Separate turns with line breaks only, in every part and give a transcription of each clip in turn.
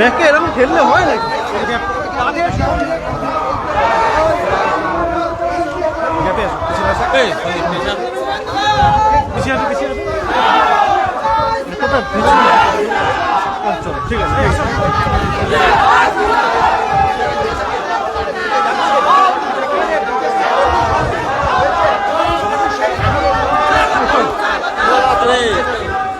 ব্যাকে এরকম খেললে হয় নাকি ঠিক আছে
Valeu!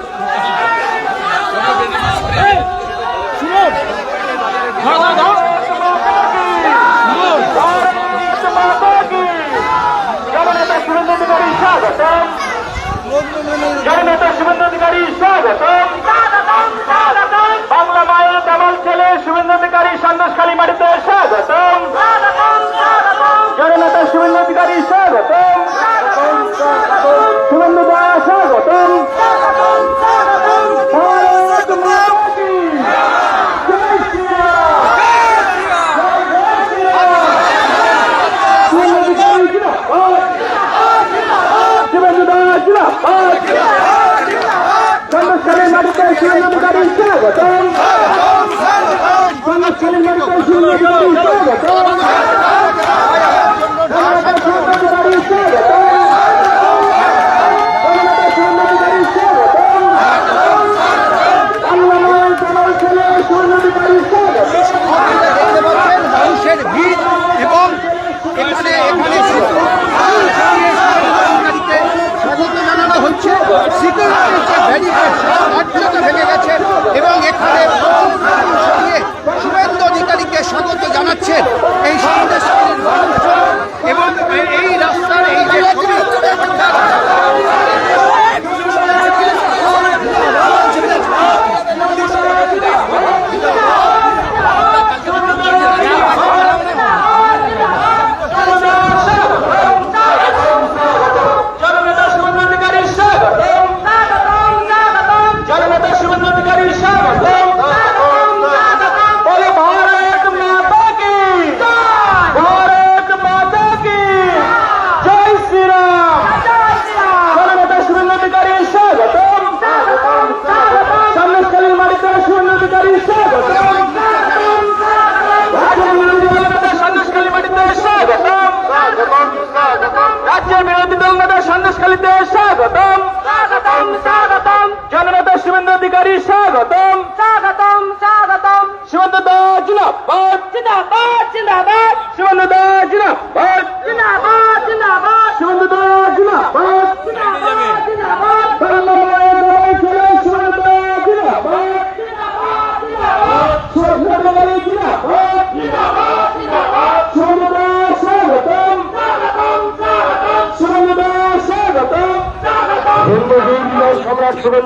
অধিকারী স্বাগতম। স্বাগতম স্বাগতম। শিবন্দা জিন্দাবাদ। জিন্দাবাদ জিন্দাবাদ। শিবন্দা জিন্দাবাদ। জিন্দাবাদ জিন্দাবাদ। শিবন্দা জিন্দাবাদ।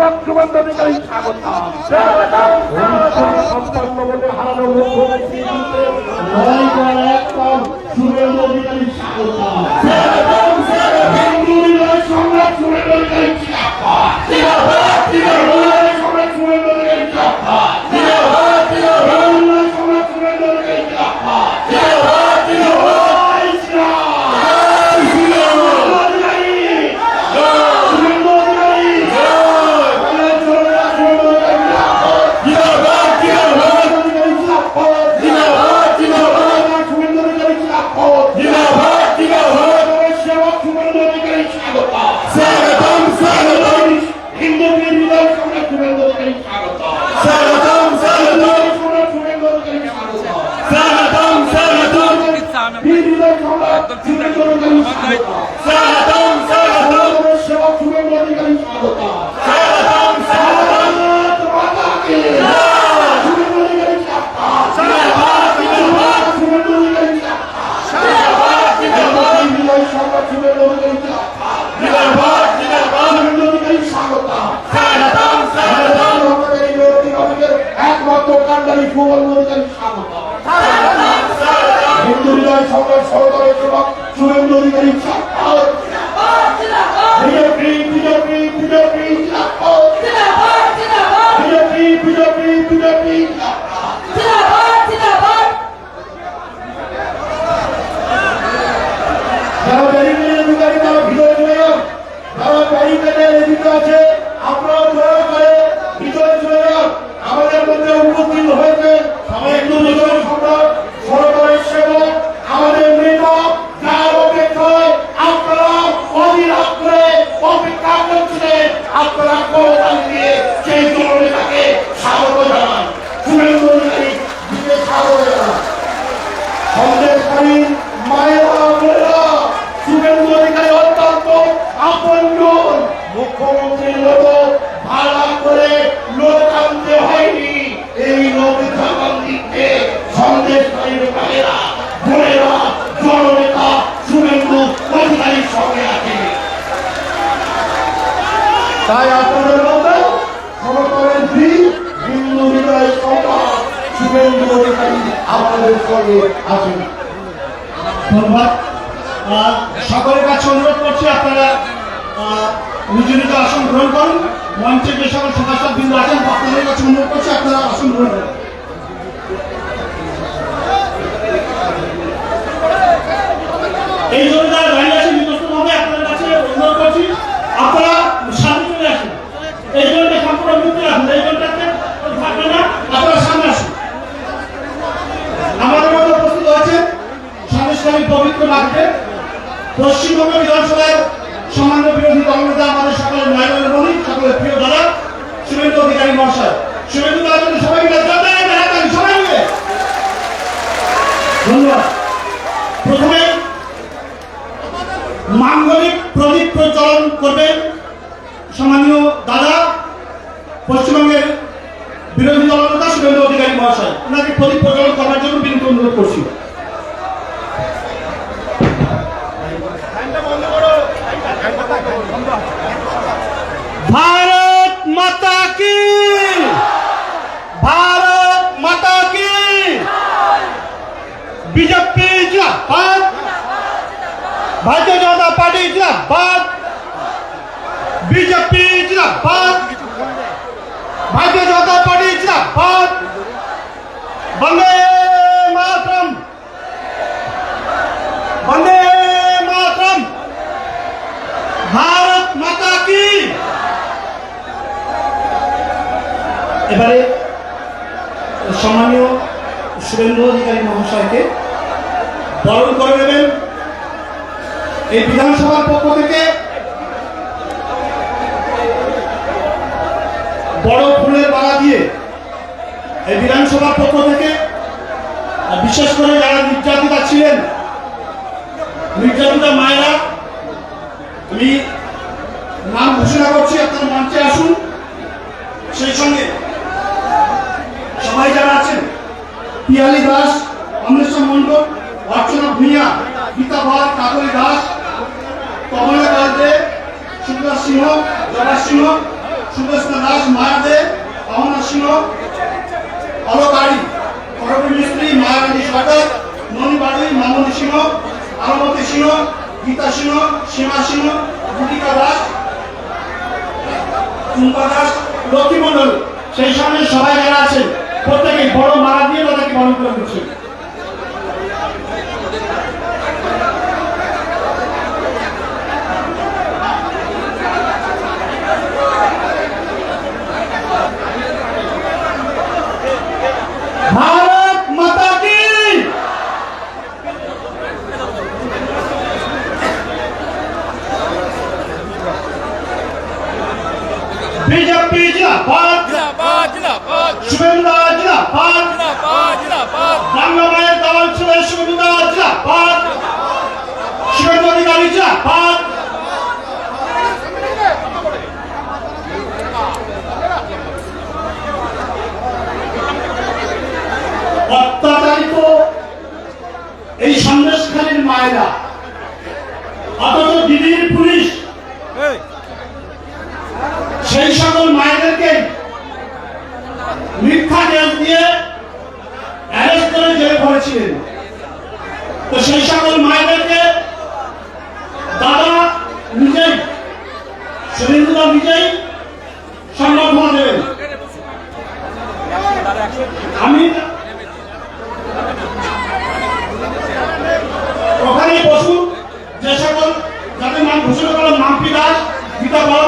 মুখ্যমন্ত্রী স্বাগত সম্পন্ন বলে হারানো মুখ্যমন্ত্রী সুরেন্দ্র শুভেন্দু অধিকারী
সকলের কাছে অনুরোধ করছি আপনারা আহ, নিজ নিজ আসন গ্রহণ করুন। মঞ্চে যে সকল সদস্য বিন্দু আছেন আপনাদের কাছে অনুরোধ করছি আপনারা আসন গ্রহণ করুন। এই জন্য যারা দাঁড়িয়ে আছেন নিকটভাবে আপনাদের কাছে অনুরোধ করছি আপনারা সামনে চলে আসুন এই জন্যটা সম্পূর্ণ মুক্তি রাখুন এই জন্যটাতে থাকবে না আপনারা সামনে আসুন আমাদের মধ্যে উপস্থিত আছেন পবিত্র লাগবে পশ্চিমবঙ্গ বিধানসভায় সামান্য বিরোধী দলনেতা আমাদের সকলের নয়নের মনি সকলের প্রিয় দাদা শুভেন্দু অধিকারী মহাশয়। শুভেন্দু জন্য সবাই মিলে সবাই মিলে। ধন্যবাদ। প্রথমে মাঙ্গলিক প্রদীপ প্রচলন করবেন সম্মানীয় দাদা, পশ্চিমবঙ্গের বিরোধী দলনেতা শুভেন্দু অধিকারী মহাশয় ওনাকে প্রদীপ প্রচলন করার জন্য বিনীত অনুরোধ করছি ভারত মাতা কি ভারত মাতা কি বিজেপি জিন্দাবাদ ভারতীয় জনতা পার্টি জিন্দাবাদ বিজেপি জিন্দাবাদ ভারতীয় জনতা পার্টি জিন্দাবাদ বন্দে মাতরম বন্দে মাতরম ভারত মাতা কি এবারে সম্মানীয় শুভেন্দু অধিকারী মহাশয়কে বরণ করে নেবেন এই বিধানসভার পক্ষ থেকে বড় ফুলের মালা দিয়ে এই বিধানসভার পক্ষ থেকে আর বিশেষ করে যারা নির্যাতিতা নির্যাতিতা মায়েরা? আমি নাম ঘোষণা করছি, আপনারা মঞ্চে আসুন। সেই সঙ্গে সবাই যারা আছেন, পিয়ালি দাস অমরেশ্বর মন্ডল অর্চনা ভূঁইয়া, গীতা ভাট কাকলি দাস, কমলা দাস দে সুন্দর সিংহ জবা সিংহ সুদর্শন দাস মায়া দে অমনা সিংহ, অলকারি করবী মিস্ত্রি, মায়ারানী সরকার মণি বাড়ি মামনি সিংহ আলমতি সিংহ, গীতা সিংহ, সীমা সিংহ গুটিকা দাস দাস, লক্ষ্মী মন্ডল সেই সঙ্গে সবাই যারা আছেন প্রত্যেকে বড় মারা দিয়ে তাদেরকে বরণ করে দিচ্ছে ভারত মাতা কি বিজেপি জিন্দাবাদ।
জিন্দাবাদ জিন্দাবাদ।
শুভেন্দু জিন্দাবাদ।
জিন্দাবাদ জিন্দাবাদ।
রামনামায়ের দল ছিল শুভেন্দু জিন্দাবাদ। শুভেন্দু অধিকারী জিন্দাবাদ। অত্যাচারিত এই সন্দেশখালীর মায়েরা অথচ দিদির পুলিশ সেই সকল মায়েদেরকে মিথ্যা কেস দিয়ে অ্যারেস্ট করে জেলে তো সেই সকল মায়েদেরকে দাদা নিজেই নিজেই দেবেন। আমি ওখানেই বসুন যে সকল যাদের নাম ঘোষণা করলাম মাম্পি দাস গীতা বল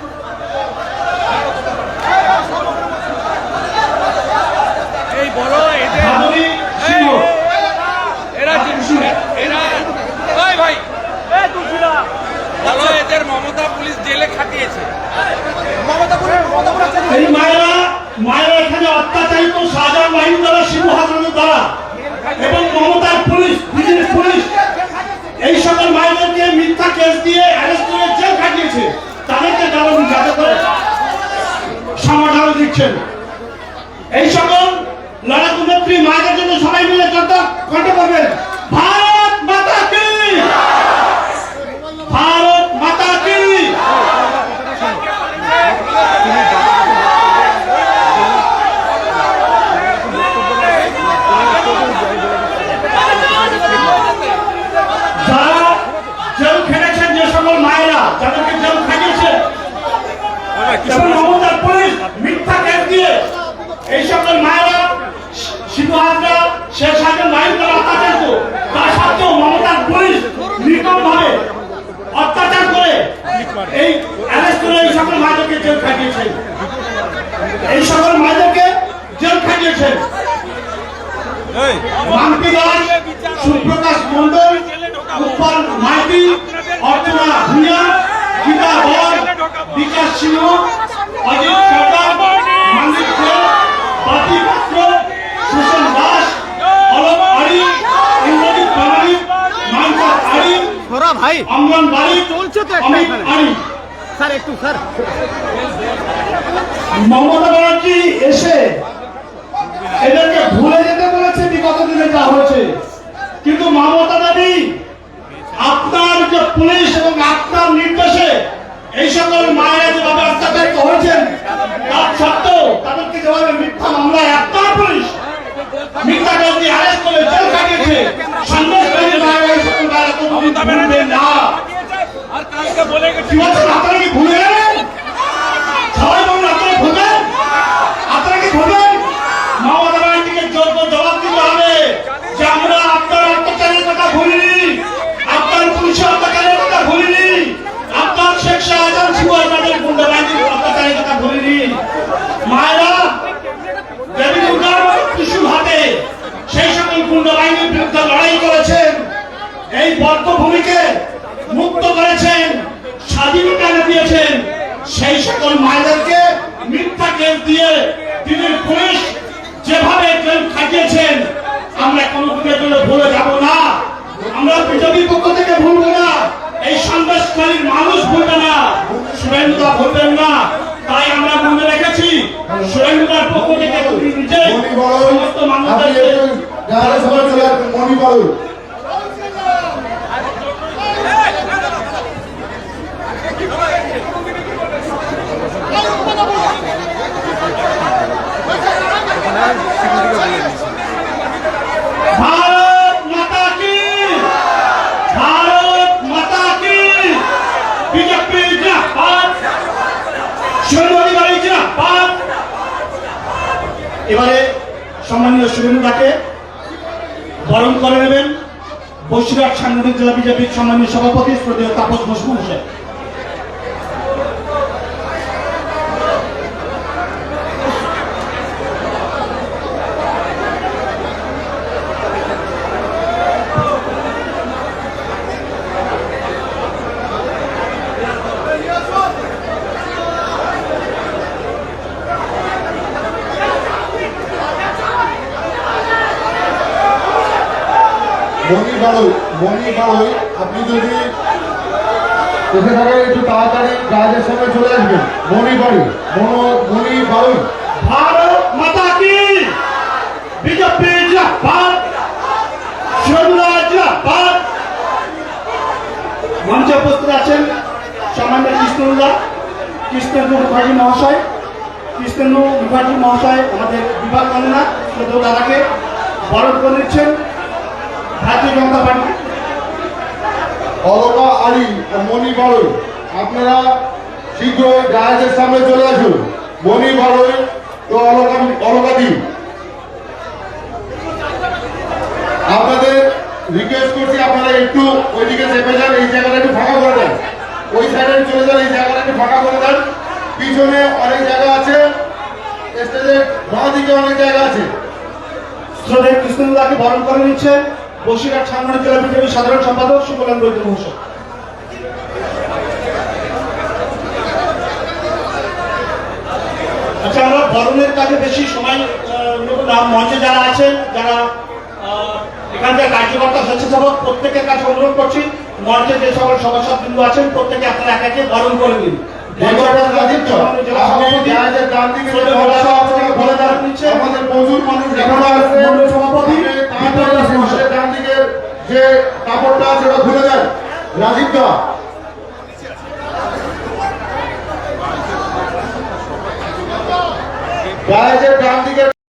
বলো এদের মমতা পুলিশ জেলে খাটিয়েছে।
এই মায়েরা মায়েরা এখানে অত্যাচারিত শাহজাহান বাহিনী দ্বারা শিবু হাসানের দ্বারা। এবং মমতার পুলিশ বিজেপি পুলিশ এই সকল মায়েদেরকে মিথ্যা কেস দিয়ে অ্যারেস্ট করে জেল কাটিয়েছে তাদেরকে যেমন যাতে করে সমাধান দিচ্ছেন। এই সকল লড়াকু নেত্রী মায়েদের জন্য সবাই মিলে যত কণ্ঠ করবেন। ভারত মাতা কি ভারত মাতা কি যারা জেল খেটেছেন যে সকল মায়েরা যাদেরকে জেল খাটিয়েছে এবং মমতার পুলিশ মিথ্যা কেস দিয়ে এই সকল মায়েরা শিবু হাজরা শেখ হাজার মাইন করা অত্যাচারিত তা সত্ত্বেও মমতার পুলিশ নির্মম ভাবে অত্যাচার করে এই অ্যারেস্ট করে এই সকল মায়েদেরকে জেল খাটিয়েছে এই সকল মায়েদেরকে জেল খাটিয়েছেন মাম্পি দাস সুপ্রকাশ মন্ডল উৎপল মাইতি অর্চনা ভূঁইয়া গীতা বর বিকাশ সিংহ অজিত সরকার মন্দির সেন বাপি পাত্র সুশান দাস অলক আড়ি ইন্দ্রজিৎ বাঙালি মানসার আড়ি
ওরা ভাই
অমরান বাড়ি
চলছে তো একটা
অমিত
এখানে। স্যার একটু স্যার।
মমতা ব্যানার্জি এসে এদেরকে ভুলে যেতে বলেছে বিগত দিনে যা হয়েছে। কিন্তু মমতা দেবী আপনার যে পুলিশ এবং আপনার নির্দেশে এই সকল মায়েরা যেভাবে অত্যাচারিত হয়েছেন তার সত্ত্বেও তাদেরকে যেভাবে মিথ্যা মামলায় আপনার পুলিশ মিথ্যা দিয়ে অ্যারেস্ট করে জেল কাটিয়েছে সন্দেশকারী মায়েরা এই সকল মায়েরা কোনোদিন না।
আর কালকে বলে গেছে
কি বলছেন আপনারা কি ভুলে গেলেন সবাই বলুন আপনারা ভুলবেন আপনারা কি ভুলবেন মমতা ব্যানার্জিকে যোগ্য জবাব দিতে হবে যে আমরা আপনার অত্যাচারের কথা ভুলিনি আপনার পুলিশের অত্যাচারের কথা ভুলিনি আপনার শেখ শাহজাহান শিবু আপনাদের গুন্ডা বাহিনীর অত্যাচারের কথা ভুলিনি মায়েরা দেবী দুর্গার ত্রিশূল হাতে সেই সকল গুন্ডা বাহিনীর বিরুদ্ধে লড়াই করেছেন এই বদ্ধভূমিকে মুক্ত করেছেন স্বাধীনতা এনে দিয়েছেন সেই সকল মায়েদেরকে মিথ্যা কেস দিয়ে দিনের পুলিশ যেভাবে জেল খাটিয়েছেন আমরা কোনো দিনের জন্য ভুলে যাব না আমরা বিজেপি পক্ষ থেকে ভুলবো না এই সন্দেশকারীর মানুষ ভুলবে না সুরেন্দ্রা ভুলবেন না। তাই আমরা মনে রেখেছি সুরেন্দ্রার পক্ষ থেকে নিজে
বড়
সমস্ত
আপনি
মানুষদের
একটু যারা সবাই চলে আসবেন মণি বড়
ভারত মাতা কি ভারত মাতা কি বিজেপি জিন্দাবাদ শিবনী বাড়ি জিন্দাবাদ এবারে সম্মানীয় শুভেন্দুদাকে বরণ করে নেবেন বসিরহাট সাংগঠনিক জেলা বিজেপির সম্মানীয় সভাপতি শ্রদ্ধেয় তাপস ঘোষ মহাশয়
মণি বাড়ই যদি এসে থাকেন একটু তাড়াতাড়ি জাহাজের সঙ্গে চলে আসবেন। মণি বাড়ি। মনো, মণি বাড়ই
ভারত মাতা কি? বিজেপি মঞ্চে উপস্থিত আছেন সামান্য কৃষ্ণদা কৃষ্ণেন্দু মুখার্জি মহাশয়। কৃষ্ণেন্দু মুখার্জি মহাশয় আমাদের বিভাগ কন্যা শ্রদ্ধেয় দাদাকে বরণ করে নিচ্ছেন। ভারতীয় জনতা পার্টি
অলকা আলী ও মণি বাড়ই আপনারা শীঘ্র জাহাজের সামনে চলে আসুন। মণি বাড়ই তো অলকা অলকা দিন আপনাদের রিকোয়েস্ট করছি আপনারা একটু ওইদিকে চেপে যান, এই জায়গাটা একটু ফাঁকা করে দেন। ওই সাইডে চলে যান, এই জায়গাটা একটু ফাঁকা করে দেন। পিছনে অনেক জায়গা আছে স্টেজের বাঁ দিকে অনেক জায়গা আছে।
শ্রদ্ধেয় কৃষ্ণদাকে বরণ করে নিচ্ছে বসিরহাট সাংগঠনিক জেলা বিজেপির সাধারণ সম্পাদক সুকলেন বৈদ্য মহাশয়। আচ্ছা আমরা বরণের কাজে বেশি সময় মঞ্চে যারা আছেন যারা এখানকার কার্যকর্তা স্বেচ্ছাসেবক প্রত্যেকের কাছে অনুরোধ করছি মঞ্চে যে সকল সভাসদ বিন্দু আছেন প্রত্যেকে আপনারা একে একে বরণ করে দিন
আমাদের প্রচুর মানুষ
সভাপতি
যে কাপড়টা আছে ওটা খুলে দেন। রাজীব দা। গায়ে যে ডান দিকে